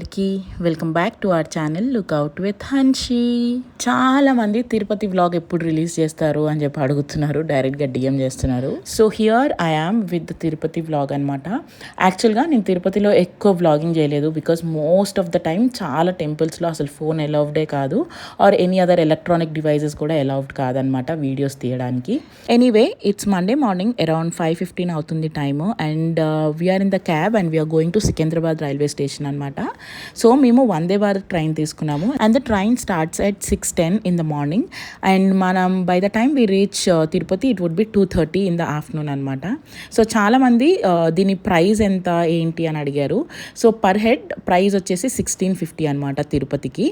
అందరికీ welcome back to our channel lookout with Hanshi. చాలా మంది తిరుపతి వ్లాగ్ ఎప్పుడు రిలీజ్ చేస్తారు అని చెప్పి అడుగుతున్నారు డైరెక్ట్గా డిఎం చేస్తున్నారు. So here I am with Tirupati vlog అనమాట యాక్చువల్గా నేను తిరుపతిలో ఎక్కువ వ్లాగింగ్ చేయలేదు because most of the time చాలా టెంపుల్స్లో అసలు ఫోన్ ఎలౌవ్డే కాదు. Or any other electronic devices కూడా ఎలౌవ్డ్ కాదనమాట వీడియోస్ తీయడానికి. Anyway it's Monday morning around five fifteen అవుతుంది time and we're in the cab and we're going to Secunderabad railway station అనమాట సో మేము వందే భారత్ ట్రైన్ తీసుకున్నాము. And the train starts at six ten in the morning and మనం by the time we reach Tirupati it would be two thirty in the afternoon అనమాట so చాలామంది దీని price ఎంత ఏంటి అని అడిగారు. సో పర్ హెడ్ ప్రైస్ వచ్చేసి sixteen fifty అనమాట తిరుపతికి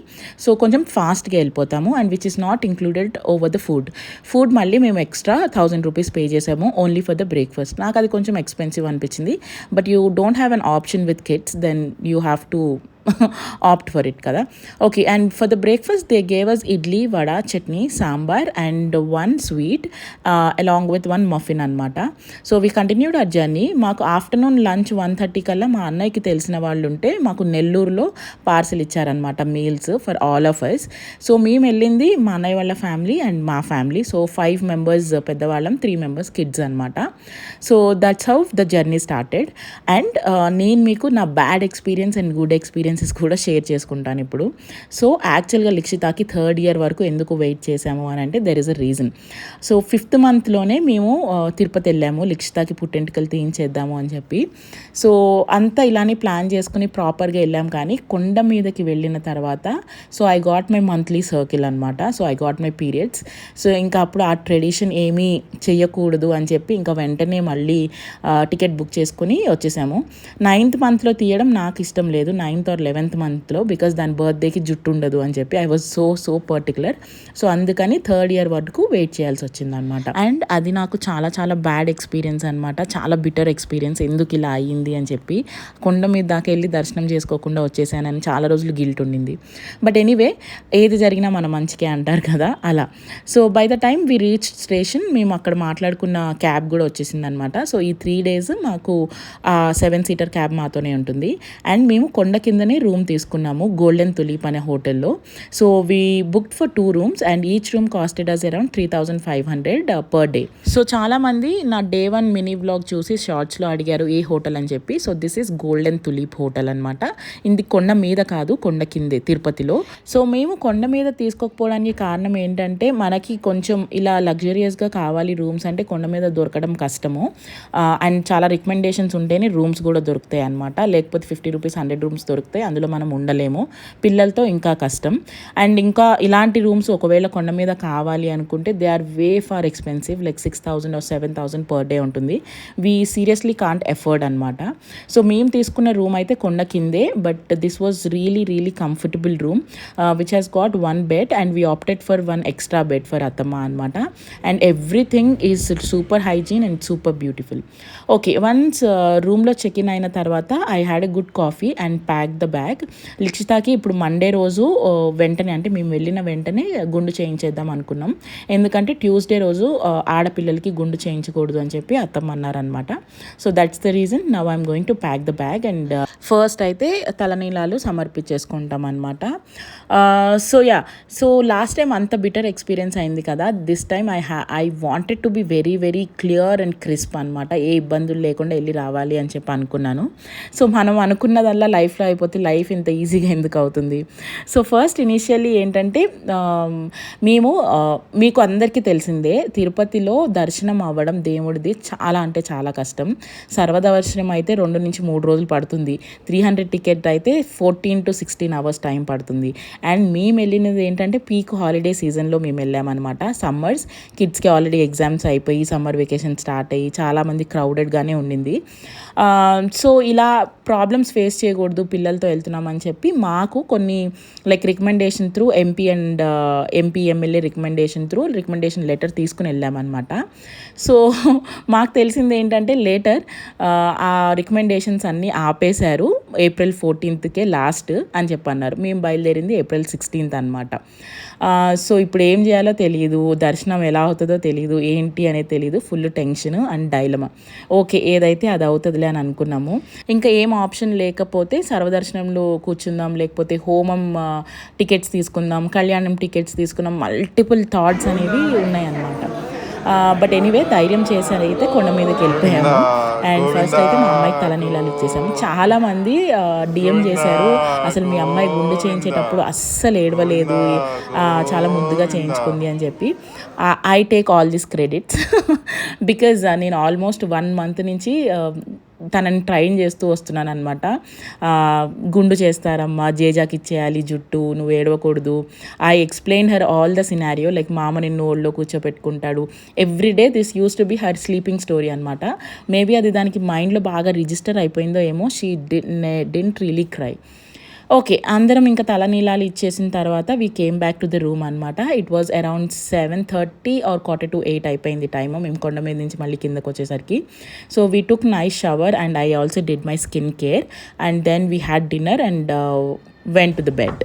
సో కొంచెం ఫాస్ట్గా వెళ్ళిపోతాము. And which is not included over the food food మళ్ళీ మేము ఎక్స్ట్రా థౌజండ్ రూపీస్ పే చేసాము. ఓన్లీ ఫర్ ద బ్రేక్ఫాస్ట్ నాకు అది కొంచెం ఎక్స్పెన్సివ్ అనిపించింది. But you don't have an option with kids then you have to opt for it కదా. Okay and for the breakfast they gave us idli vada chutney sambar and one sweet along with one muffin అనమాట so we continued our journey మాకు afternoon lunch one thirty కల్లా మా అన్నయ్యకి తెలిసిన వాళ్ళు ఉంటే మాకు నెల్లూరులో పార్సిల్ ఇచ్చారనమాట meals for all of us so మేము వెళ్ళింది మా అన్నయ్య వాళ్ళ ఫ్యామిలీ అండ్ మా ఫ్యామిలీ సో ఫైవ్ మెంబర్స్ పెద్దవాళ్ళం త్రీ మెంబర్స్ కిడ్స్ అనమాట so that's how the journey started and నేను మీకు నా bad experience and good experience experiences కూడా షేర్ చేసుకుంటాను ఇప్పుడు. సో యాక్చువల్గా లిక్షితాకి థర్డ్ ఇయర్ వరకు ఎందుకు వెయిట్ చేసాము అని అంటే there is a reason so fifth మంత్లోనే మేము తిరుపతి వెళ్ళాము లిక్షితాకి పుట్టెంటుకలు తీయించేద్దాము అని చెప్పి. సో అంతా ఇలానే ప్లాన్ చేసుకుని ప్రాపర్గా వెళ్ళాం కానీ కొండ మీదకి వెళ్ళిన తర్వాత so I got my monthly circle అనమాట so I got my periods so ఇంకా అప్పుడు ఆ ట్రెడిషన్ ఏమీ చేయకూడదు అని చెప్పి ఇంకా వెంటనే మళ్ళీ టికెట్ బుక్ చేసుకుని వచ్చేసాము. నైన్త్ మంత్లో తీయడం నాకు ఇష్టం లేదు. నైన్త్ ఆర్ లెవెన్త్ మంత్లో బికాస్ దాని బర్త్డేకి జుట్టు ఉండదు అని చెప్పి I was so so particular so అందుకని థర్డ్ ఇయర్ వరకు వెయిట్ చేయాల్సి వచ్చింది అనమాట అండ్ అది నాకు చాలా చాలా బ్యాడ్ ఎక్స్పీరియన్స్ అనమాట చాలా బిటర్ ఎక్స్పీరియన్స్ ఎందుకు ఇలా అయ్యింది అని చెప్పి కొండ మీద దాకా వెళ్ళి దర్శనం చేసుకోకుండా వచ్చేసానని చాలా రోజులు గిల్ట్ ఉండింది. బట్ ఎనీవే ఏది జరిగినా మన మంచికే అంటారు కదా అలా. So by the time we reach station మేము అక్కడ మాట్లాడుకున్న క్యాబ్ కూడా వచ్చేసింది అనమాట సో ఈ త్రీ డేస్ మాకు సెవెన్ సీటర్ క్యాబ్ మాతోనే ఉంటుంది. అండ్ మేము కొండ కిందనే రూమ్ తీసుకున్నాము గోల్డెన్ తులీప్ అనే హోటల్లో. So we booked for two rooms and each room costed us around three thousand five hundred per day so చాలామంది నా డే వన్ మినీ బ్లాగ్ చూసి షార్ట్స్లో అడిగారు ఏ హోటల్ అని చెప్పి? So this is golden tulip hotel అనమాట ఇది కొండ మీద కాదు కొండ కిందే తిరుపతిలో. సో మేము కొండ మీద తీసుకోకపోవడానికి కారణం ఏంటంటే మనకి కొంచెం ఇలా లగ్జరియస్గా కావాలి రూమ్స్ అంటే కొండ మీద దొరకడం కష్టము. Uh, అండ్ చాలా రికమెండేషన్స్ ఉంటేనే రూమ్స్ కూడా దొరుకుతాయి అనమాట లేకపోతే ఫిఫ్టీ రూపీస్ హండ్రెడ్ రూమ్స్ దొరుకుతాయి అందులో మనం ఉండలేము. పిల్లలతో ఇంకా కష్టం. అండ్ ఇంకా ఇలాంటి రూమ్స్ ఒకవేళ కొండ మీద కావాలి అనుకుంటే they are way far expensive like six thousand or seven thousand per day ఉంటుంది. వీ సీరియస్లీ కాంట్ ఎఫర్డ్ అనమాట సో మేము తీసుకున్న రూమ్ అయితే కొండ కిందే but this was really really comfortable room which has got one bed and we opted for one extra bed for అత్తమ్మ అనమాట and everything is super hygiene and super beautiful. Okay once రూమ్లో check in అయిన తర్వాత I had a good coffee and pack the bag. లిక్షితాకి ఇప్పుడు Monday రోజు వెంటనే అంటే మేము వెళ్ళిన వెంటనే గుండు చేయించేద్దాం అనుకున్నాం. ఎందుకంటే ట్యూస్డే రోజు ఆడపిల్లలకి గుండు చేయించకూడదు అని చెప్పి అత్తమ్మ అన్నారనమాట so that's the reason now I'm going to pack the bag and first అయితే తలనీలాలు సమర్పించేసుకుంటాం అనమాట so ya so last time అంత బిటర్ ఎక్స్పీరియన్స్ అయింది కదా. This time I ha I wanted to be very very clear and crisp అనమాట ఏ ఇబ్బందులు లేకుండా వెళ్ళి రావాలి అని చెప్పి అనుకున్నాను. సో మనం అనుకున్నదల్లా లైఫ్లో అయిపోతే లైఫ్ ఇంత ఈజీగా ఎందుకు అవుతుంది? సో ఫస్ట్ ఇనిషియల్లీ ఏంటంటే మేము మీకు అందరికీ తెలిసిందే తిరుపతిలో దర్శనం అవ్వడం దేవుడిది చాలా అంటే చాలా కష్టం. సర్వదర్శనం అయితే రెండు నుంచి మూడు రోజులు పడుతుంది. త్రీ హండ్రెడ్ టికెట్ అయితే fourteen to sixteen hours time పడుతుంది. అండ్ మేము వెళ్ళినది ఏంటంటే పీక్ హాలిడే సీజన్లో మేము వెళ్ళామన్నమాట. సమ్మర్స్ కిడ్స్కి ఆల్రెడీ ఎగ్జామ్స్ అయిపోయి సమ్మర్ వెకేషన్ స్టార్ట్ అయ్యి చాలామంది క్రౌడెడ్గానే ఉండింది. సో ఇలా ప్రాబ్లమ్స్ ఫేస్ చేయకూడదు పిల్లలతో వెళ్తున్నామని చెప్పి మాకు కొన్ని like recommendation through MP and MP MLA recommendation through recommendation letter తీసుకుని వెళ్ళామన్నమాట. సో మాకు తెలిసింది ఏంటంటే లేటర్ uh, ఆ రికమెండేషన్స్ అన్నీ ఆపేశారు. ఏప్రిల్ ఫోర్టీన్త్కే లాస్ట్ అని చెప్పన్నారు. మేము బయలుదేరింది ఏప్రిల్ సిక్స్టీన్త్ అనమాట సో ఇప్పుడు ఏం చేయాలో తెలియదు దర్శనం ఎలా అవుతుందో తెలియదు ఏంటి అనేది తెలియదు full tension and dilemma. Okay ఏదైతే అది అవుతుందిలే అని అనుకున్నాము. ఇంకా ఏం ఆప్షన్ లేకపోతే సర్వదర్శనంలో కూర్చుందాం లేకపోతే హోమం టికెట్స్ తీసుకుందాం కళ్యాణం టికెట్స్ తీసుకుందాం మల్టిపుల్ థాట్స్ అనేవి ఉన్నాయన్నమాట. బట్ ఎనీవే ధైర్యం చేశారు అయితే కొండ మీదకి వెళ్ళిపోయాము. అండ్ ఫస్ట్ అయితే మా అమ్మాయికి తలనీళ్ళని ఇచ్చేసాము చాలా మంది డిఎం చేశారు. అసలు మీ అమ్మాయి గుండు చేయించేటప్పుడు అస్సలు ఏడవలేదు. చాలా ముద్దుగా చేయించుకుంది అని చెప్పి. I take all this credits because నేను ఆల్మోస్ట్ వన్ మంత్ నుంచి తనని ట్రైన్ చేస్తూ వస్తున్నాను అనమాట గుండు చేస్తారమ్మా జేజాకి ఇచ్చేయాలి జుట్టు నువ్వు ఏడవకూడదు. I explain her all the scenario like మామ నిన్ను ఓల్డ్లో కూర్చోపెట్టుకుంటాడు. Every day this use to be her sleeping story అనమాట మేబీ అది దానికి మైండ్లో బాగా రిజిస్టర్ అయిపోయిందో ఏమో she didn't really cry. Okay అందరం ఇంకా తలనీలాలు ఇచ్చేసిన తర్వాత we came back to the room అనమాట it was around seven thirty or quarter to eight అయిపోయింది టైమ్ మేము కొండ మీద నుంచి మళ్ళీ కిందకు వచ్చేసరికి. So we took nice shower and I also did my skin care and then we had dinner and went to the bed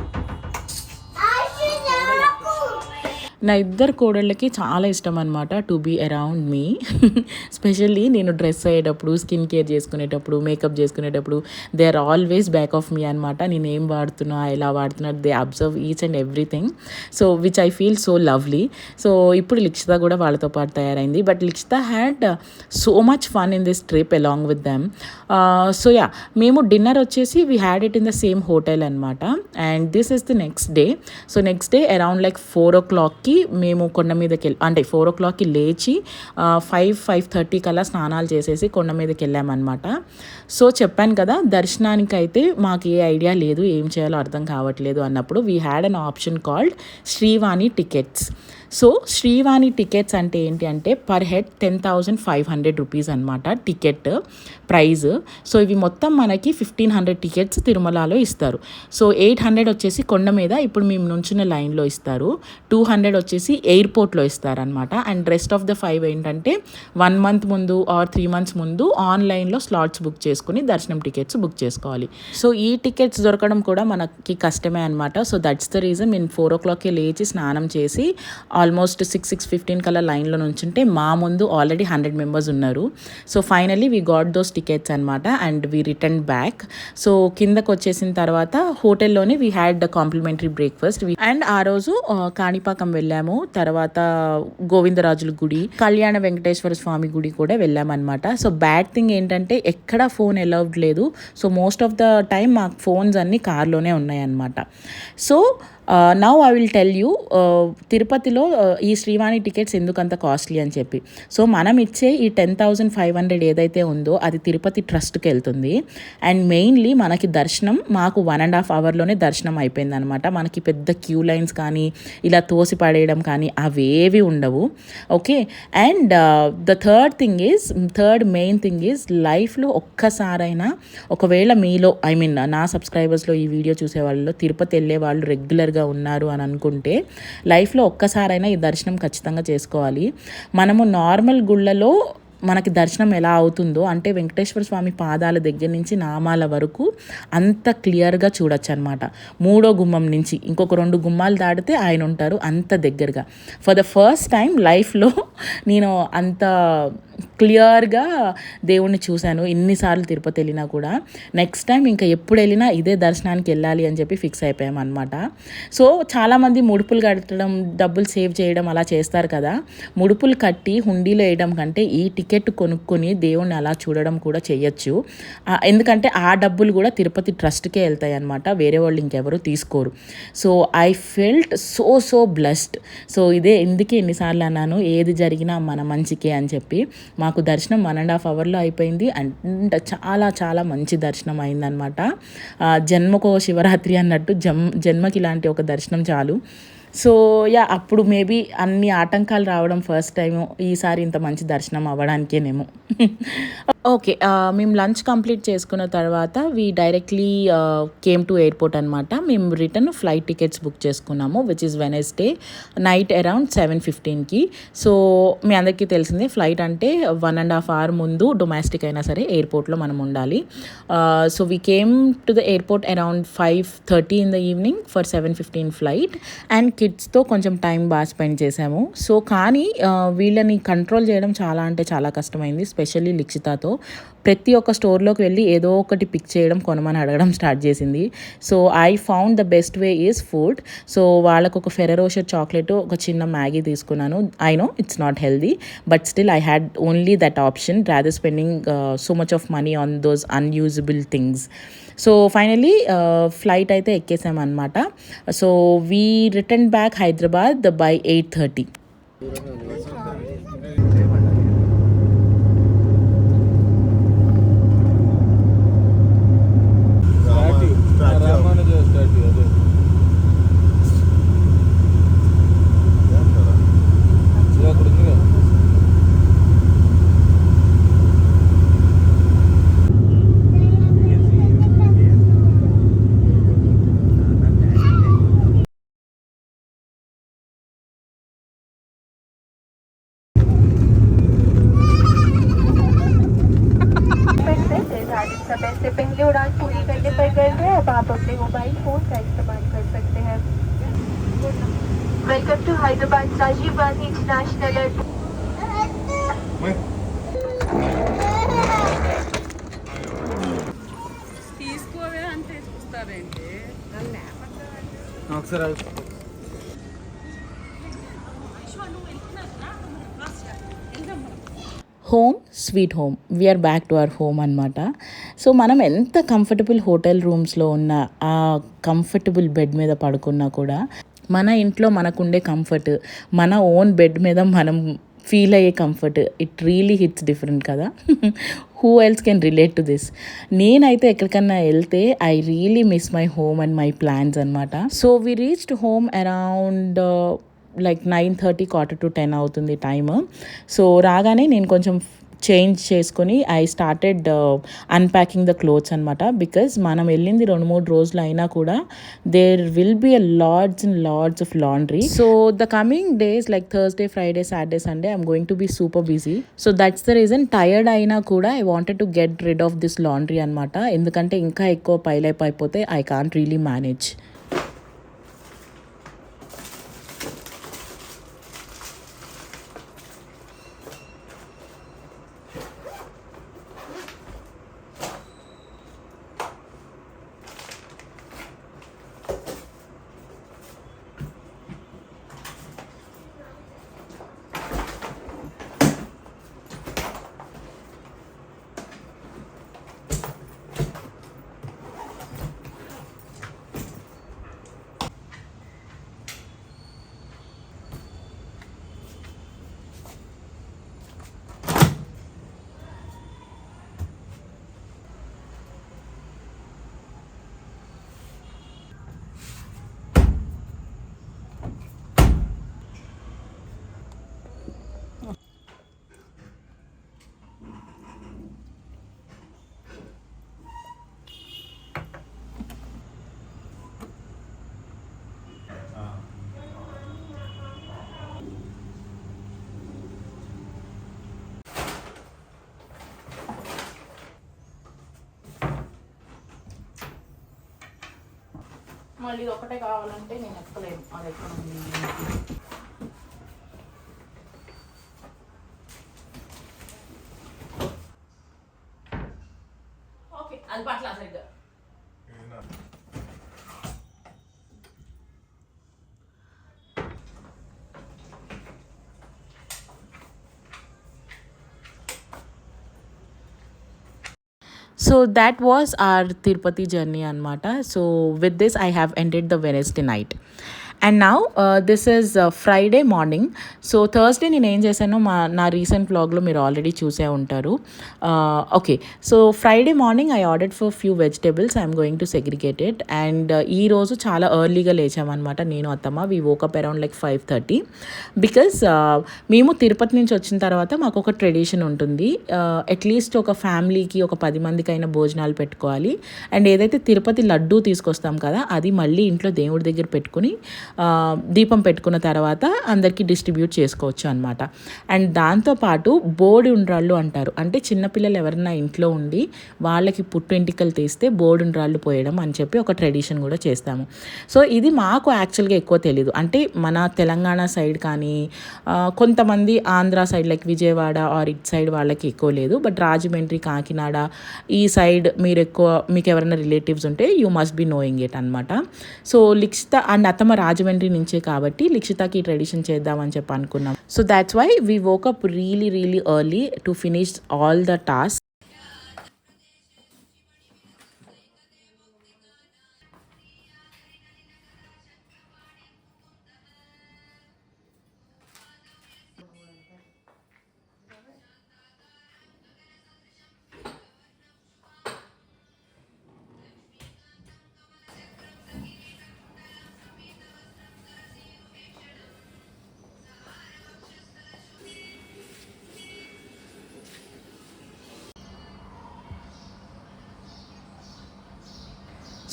నా ఇద్దరు కోడళ్ళకి చాలా ఇష్టం అనమాట to be around me specially నేను డ్రెస్ అయ్యేటప్పుడు స్కిన్ కేర్ చేసుకునేటప్పుడు మేకప్ చేసుకునేటప్పుడు they are always back of me అనమాట నేను ఏం వాడుతున్నా ఎలా వాడుతున్నా they observe each and everything so which I feel so lovely so ఇప్పుడు లిక్షిత కూడా వాళ్ళతో పాటు తయారైంది. But Likshita had so much fun in this trip along with them so yeah మేము డిన్నర్ వచ్చేసి we had it in the same hotel అనమాట and this is the next day so next day around like four ఓ క్లాక్కి మేము కొండ మీదకి వెళ్ళి అంటే four ఓ క్లాక్కి లేచి ఫైవ్ ఫైవ్ థర్టీ కల్లా స్నానాలు చేసేసి కొండ మీదకి వెళ్ళామన్నమాట సో చెప్పాను కదా దర్శనానికి అయితే మాకు ఏ ఐడియా లేదు ఏం చేయాలో అర్థం కావట్లేదు అన్నప్పుడు we had an option called Srivani tickets so Srivani tickets అంటే ఏంటి అంటే per head ten thousand five hundred rupees అనమాట టికెట్ ప్రైజ్. సో ఇవి మొత్తం మనకి ఫిఫ్టీన్ హండ్రెడ్ టికెట్స్ తిరుమలలో ఇస్తారు. సో ఎయిట్ హండ్రెడ్ వచ్చేసి కొండ మీద ఇప్పుడు మేము నుంచిన లైన్లో ఇస్తారు. టూ హండ్రెడ్ వచ్చేసి ఎయిర్పోర్ట్లో ఇస్తారనమాట and rest of the five ఏంటంటే వన్ మంత్ ముందు ఆర్ త్రీ మంత్స్ ముందు ఆన్లైన్లో స్లాట్స్ బుక్ చేసుకుని దర్శనం టికెట్స్ బుక్ చేసుకోవాలి. సో ఈ టికెట్స్ దొరకడం కూడా మనకి కష్టమే అనమాట సో దట్స్ ద రీజన్ మేము ఫోర్ ఓ క్లాక్కి లేచి స్నానం చేసి ఆల్మోస్ట్ సిక్స్ సిక్స్ ఫిఫ్టీన్ కల్లా లైన్లో నుంచుంటే మా ముందు ఆల్రెడీ హండ్రెడ్ మెంబర్స్ ఉన్నారు. So finally we got those tickets అనమాట and we return back so కిందకు వచ్చేసిన తర్వాత హోటల్లోనే we had complimentary breakfast and ఆ రోజు కాణిపాకం వెళ్ళాము. తర్వాత గోవిందరాజుల గుడి కళ్యాణ వెంకటేశ్వర స్వామి గుడి కూడా వెళ్ళామన్నమాట సో బ్యాడ్ థింగ్ ఏంటంటే ఎక్కడ ఫోన్ అలౌడ్ లేదు. So most of the time మాకు ఫోన్స్ అన్నీ కార్లోనే ఉన్నాయన్నమాట so now I will tell you తిరుపతిలో ఈ శ్రీవాణి టికెట్స్ ఎందుకంత కాస్ట్లీ అని చెప్పి. సో మనం ఇచ్చే ఈ టెన్ థౌజండ్ ఫైవ్ హండ్రెడ్ ఏదైతే ఉందో అది తిరుపతి ట్రస్ట్కి వెళ్తుంది. అండ్ మెయిన్లీ మనకి దర్శనం మాకు వన్ అండ్ హాఫ్ అవర్లోనే దర్శనం అయిపోయింది అనమాట మనకి పెద్ద క్యూ లైన్స్ కానీ ఇలా తోసి పడేయడం కానీ అవేవి ఉండవు. Okay and the third thing is third main thing is లైఫ్లో ఒక్కసారైనా ఒకవేళ మీలో ఐ మీన్ నా సబ్స్క్రైబర్స్లో ఈ వీడియో చూసే వాళ్ళలో తిరుపతి వెళ్ళే వాళ్ళు రెగ్యులర్గా ఉన్నారు అని అనుకుంటే లైఫ్లో ఒక్కసారైనా ఈ దర్శనం ఖచ్చితంగా చేసుకోవాలి. మనము నార్మల్ గుళ్ళలో మనకి దర్శనం ఎలా అవుతుందో అంటే వెంకటేశ్వర స్వామి పాదాల దగ్గర నుంచి నామాల వరకు అంత క్లియర్గా చూడొచ్చు అనమాట మూడో గుమ్మం నుంచి ఇంకొక రెండు గుమ్మాలు దాటితే ఆయన ఉంటారు అంత దగ్గరగా. ఫర్ ద ఫస్ట్ టైం లైఫ్లో నేను అంత క్లియర్గా దేవుణ్ణి చూశాను. ఎన్నిసార్లు తిరుపతి వెళ్ళినా కూడా. నెక్స్ట్ టైం ఇంకా ఎప్పుడు వెళ్ళినా ఇదే దర్శనానికి వెళ్ళాలి అని చెప్పి ఫిక్స్ అయిపోయాం అనమాట సో చాలామంది ముడుపులు కట్టడం డబ్బులు సేవ్ చేయడం అలా చేస్తారు కదా. ముడుపులు కట్టి హుండీలో వేయడం కంటే ఈ టికెట్ కొనుక్కొని దేవుణ్ణి అలా చూడడం కూడా చేయొచ్చు. ఎందుకంటే ఆ డబ్బులు కూడా తిరుపతి ట్రస్ట్కే వెళ్తాయి అనమాట వేరే వాళ్ళు ఇంకెవరు తీసుకోరు. So I felt so so blessed. So ఇదే ఎందుకే ఎన్నిసార్లు అన్నాను. ఏది జరిగినా మన మంచికే అని చెప్పి మాకు దర్శనం వన్ అండ్ హాఫ్ అవర్లో అయిపోయింది. అండ్ చాలా చాలా మంచి దర్శనం అయిందనమాట జన్మకో శివరాత్రి అన్నట్టు జమ్ జన్మకి ఇలాంటి ఒక దర్శనం చాలు. సో యా అప్పుడు మేబీ అన్ని ఆటంకాలు రావడం ఫస్ట్ టైం ఈసారి ఇంత మంచి దర్శనం అవ్వడానికేనేమో. ఓకే మేము లంచ్ కంప్లీట్ చేసుకున్న తర్వాత we directly came to airport అనమాట మేము రిటర్న్ ఫ్లైట్ టికెట్స్ బుక్ చేసుకున్నాము which is Wednesday night around seven ఫిఫ్టీన్కి so మీ అందరికీ తెలిసిందే ఫ్లైట్ అంటే వన్ అండ్ హాఫ్ అవర్ ముందు డొమెస్టిక్ అయినా సరే ఎయిర్పోర్ట్లో మనం ఉండాలి. So we came to the airport around five thirty in the evening for seven fifteen flight and కిడ్స్తో కొంచెం టైం బాగా స్పెండ్ చేసాము సో కానీ వీళ్ళని కంట్రోల్ చేయడం చాలా అంటే చాలా కష్టమైంది స్పెషల్లీ లిక్షితాతో. ప్రతి ఒక్క స్టోర్లోకి వెళ్ళి ఏదో ఒకటి పిక్ చేయడం కొనమని అడగడం స్టార్ట్ చేసింది. So I found the best way is food so వాళ్ళకు ఒక ఫెరరోషర్ చాక్లెట్ ఒక చిన్న మ్యాగీ తీసుకున్నాను. I know it's not healthy but still I had only that option rather spending so much of money on those unusable things so finally flight అయితే ఎక్కేసామన్నమాట. So we return back Hyderabad by eight thirty welcome to Hyderabad Rajiv international home sweet home we're back to our home అనమాట so మనం ఎంత comfortable hotel రూమ్స్లో ఉన్న ఆ comfortable bed మీద పడుకున్నా కూడా మన ఇంట్లో మనకుండే కంఫర్ట్ మన ఓన్ బెడ్ మీద మనం ఫీల్ అయ్యే comfort it really hits different కదా. Who else can relate to this నేనైతే ఎక్కడికన్నా వెళ్తే I really miss my home and my plans అనమాట so we reached home around like nine thirty quarter to ten అవుతుంది time so రాగానే నేను కొంచెం change చేసుకొని I started unpacking the clothes అనమాట బికాజ్ మనం వెళ్ళింది రెండు మూడు రోజులు అయినా కూడా there will be a loads and loads of laundry so the coming days like Thursday Friday Saturday Sunday I'm going to be super busy so that's the reason tired అయినా కూడా I wanted to get rid of this laundry అనమాట ఎందుకంటే ఇంకా ఎక్కువ పైలైప్ అయిపోతే I can't really manage మళ్ళీ ఒకటే కావాలంటే నేను ఎక్కలేను అది ఎక్కడ So that was our Tirupati journey anmata. So with this I have ended the Wednesday night. And నా this is Friday morning so Thursday నేను ఏం చేశానో మా నా రీసెంట్ బ్లాగ్లో మీరు ఆల్రెడీ చూసే ఉంటారు. Okay so Friday morning I order for few vegetables I'm going to segregated and ఈ రోజు చాలా ఎర్లీగా లేచామన్నమాట నేను అత్తమ్మ. We woke up around like five thirty because మేము తిరుపతి నుంచి వచ్చిన తర్వాత మాకు ఒక ట్రెడిషన్ ఉంటుంది. Uh, అట్లీస్ట్ ఒక ఫ్యామిలీకి ఒక పది మందికైనా భోజనాలు పెట్టుకోవాలి. అండ్ ఏదైతే తిరుపతి లడ్డూ తీసుకొస్తాం కదా అది మళ్ళీ ఇంట్లో దేవుడి దగ్గర పెట్టుకుని దీపం పెట్టుకున్న తర్వాత అందరికీ డిస్ట్రిబ్యూట్ చేసుకోవచ్చు అనమాట అండ్ దాంతోపాటు బోడి ఉండ్రాళ్ళు అంటారు. అంటే చిన్నపిల్లలు ఎవరైనా ఇంట్లో ఉండి వాళ్ళకి పుట్టింటికలు తీస్తే బోడి ఉండ్రాళ్ళు పోయడం అని చెప్పి ఒక ట్రెడిషన్ కూడా చేస్తాము. సో ఇది మాకు యాక్చువల్గా ఎక్కువ తెలీదు. అంటే మన తెలంగాణ సైడ్ కానీ కొంతమంది Andhra side like Vijayawada or it side వాళ్ళకి ఎక్కువ లేదు. బట్ రాజమండ్రి కాకినాడ ఈ సైడ్ మీరు ఎక్కువ మీకు ఎవరైనా రిలేటివ్స్ ఉంటే you must be knowing it అనమాట సో లిక్షిత అండ్ అత్తమ్మ రాజమండ్రి నుంచే కాబట్టి లిక్షితాకి ఈ ట్రెడిషన్ చేద్దామని చెప్పి అనుకున్నాం. So that's why we woke up really really early to finish all the task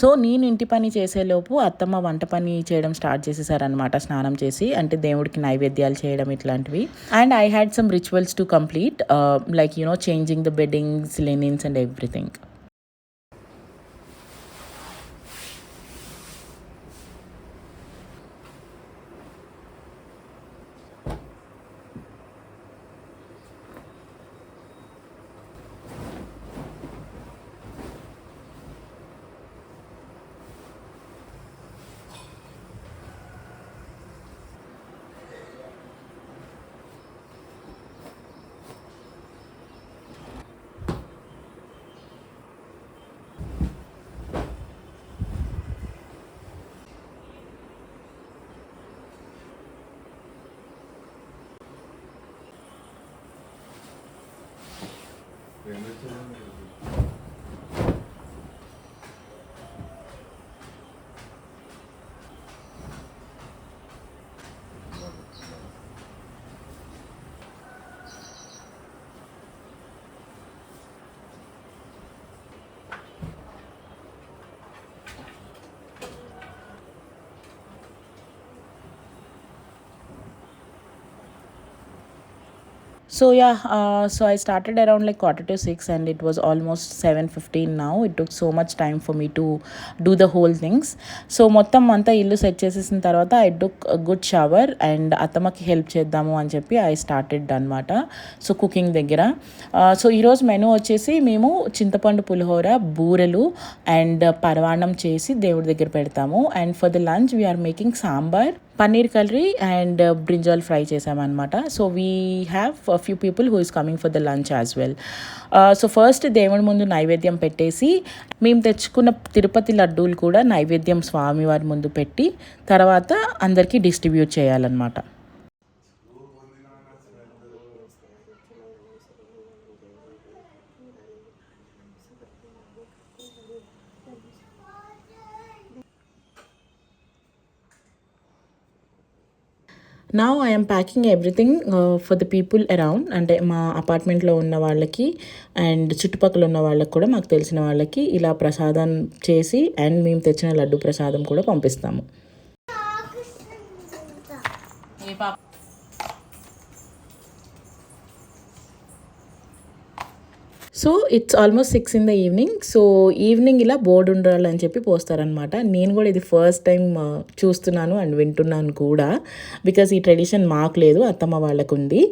so నేను ఇంటి పని చేసేలోపు అత్తమ్మ వంట పని చేయడం స్టార్ట్ చేసేసారనమాట స్నానం చేసి. అంటే దేవుడికి నైవేద్యాలు చేయడం ఇట్లాంటివి. And I had some rituals to complete like you know changing the beddings linens and everything về nói chung So yeah, uh, so I started around like quarter to six, and it was almost seven fifteen now. It took so much time for me to do the whole things. So మొత్తం అంతా ఇల్లు set చేసేసిన తర్వాత I took good shower and అత్తమ్మకి help చేద్దాము అని చెప్పి I started అనమాట so cooking దగ్గర సో ఈరోజు మెనూ వచ్చేసి మేము చింతపండు పులిహోర బూరెలు అండ్ పరవాణం చేసి దేవుడి దగ్గర పెడతాము and for the lunch we're making sambar paneer curry and brinjal fry చేసామన్నమాట. So we have few people who is coming for the lunch as well so first దేవుడి ముందు నైవేద్యం పెట్టేసి మేము తెచ్చుకున్న తిరుపతి లడ్డూలు కూడా నైవేద్యం స్వామివారి ముందు పెట్టి తర్వాత అందరికీ డిస్ట్రిబ్యూట్ చేయాలన్నమాట. నా I'm packing everything for the people around అంటే మా అపార్ట్మెంట్లో ఉన్న వాళ్ళకి అండ్ చుట్టుపక్కల ఉన్న వాళ్ళకి కూడా మాకు తెలిసిన వాళ్ళకి ఇలా ప్రసాదం చేసి అండ్ మేము తెచ్చిన లడ్డు ప్రసాదం కూడా పంపిస్తాము. So it's almost six in the evening so evening ఇలా బోర్డు ఉండాలని చెప్పి పోస్తారనమాట నేను కూడా ఇది ఫస్ట్ టైం uh, చూస్తున్నాను అండ్ వింటున్నాను కూడా. బికాజ్ ఈ ట్రెడిషన్ మాకు లేదు అత్తమ్మ వాళ్ళకు ఉంది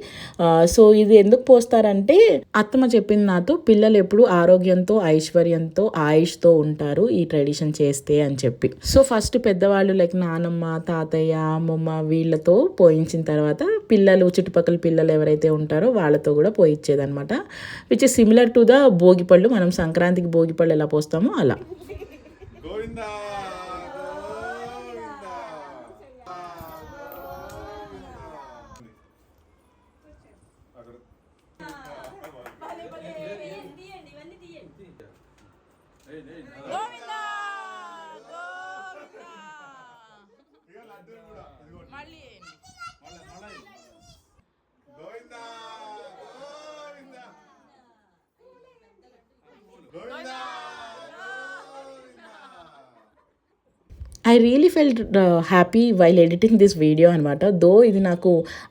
సో uh, ఇది ఎందుకు పోస్తారంటే అత్తమ్మ చెప్పింది నాతో పిల్లలు ఎప్పుడు ఆరోగ్యంతో ఐశ్వర్యంతో ఆయుష్తో ఉంటారు ఈ ట్రెడిషన్ చేస్తే అని చెప్పి. సో ఫస్ట్ పెద్దవాళ్ళు లైక్ నానమ్మ తాతయ్య అమ్మమ్మ వీళ్ళతో పోయించిన తర్వాత పిల్లలు చుట్టుపక్కల పిల్లలు ఎవరైతే ఉంటారో వాళ్ళతో కూడా పోయించేదనమాట which is similar to the భోగిపళ్ళు మనం సంక్రాంతికి భోగిపళ్ళు ఎలా పోస్తామో అలా. I really felt happy while editing this video అనమాట దో ఇది నాకు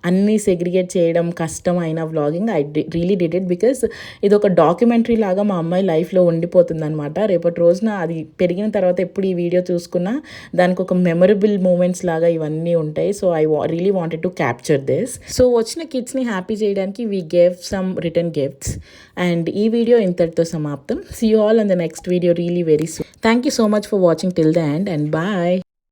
అన్నీ సెగ్రిగేట్ చేయడం కష్టం అయిన vlogging I really did it because ఇది ఒక డాక్యుమెంటరీ లాగా మా అమ్మాయి లైఫ్లో ఉండిపోతుంది అనమాట రేపటి రోజున అది పెరిగిన తర్వాత ఎప్పుడు ఈ వీడియో చూసుకున్నా దానికి ఒక మెమొరబుల్ మూమెంట్స్ లాగా ఇవన్నీ ఉంటాయి. So I really wanted to capture this so వచ్చిన కిడ్స్ని హ్యాపీ చేయడానికి we gave some return gifts and ఈ వీడియో ఇంతటితో సమాప్తం. See all on the next video really very so thank you so much for watching till the end and bye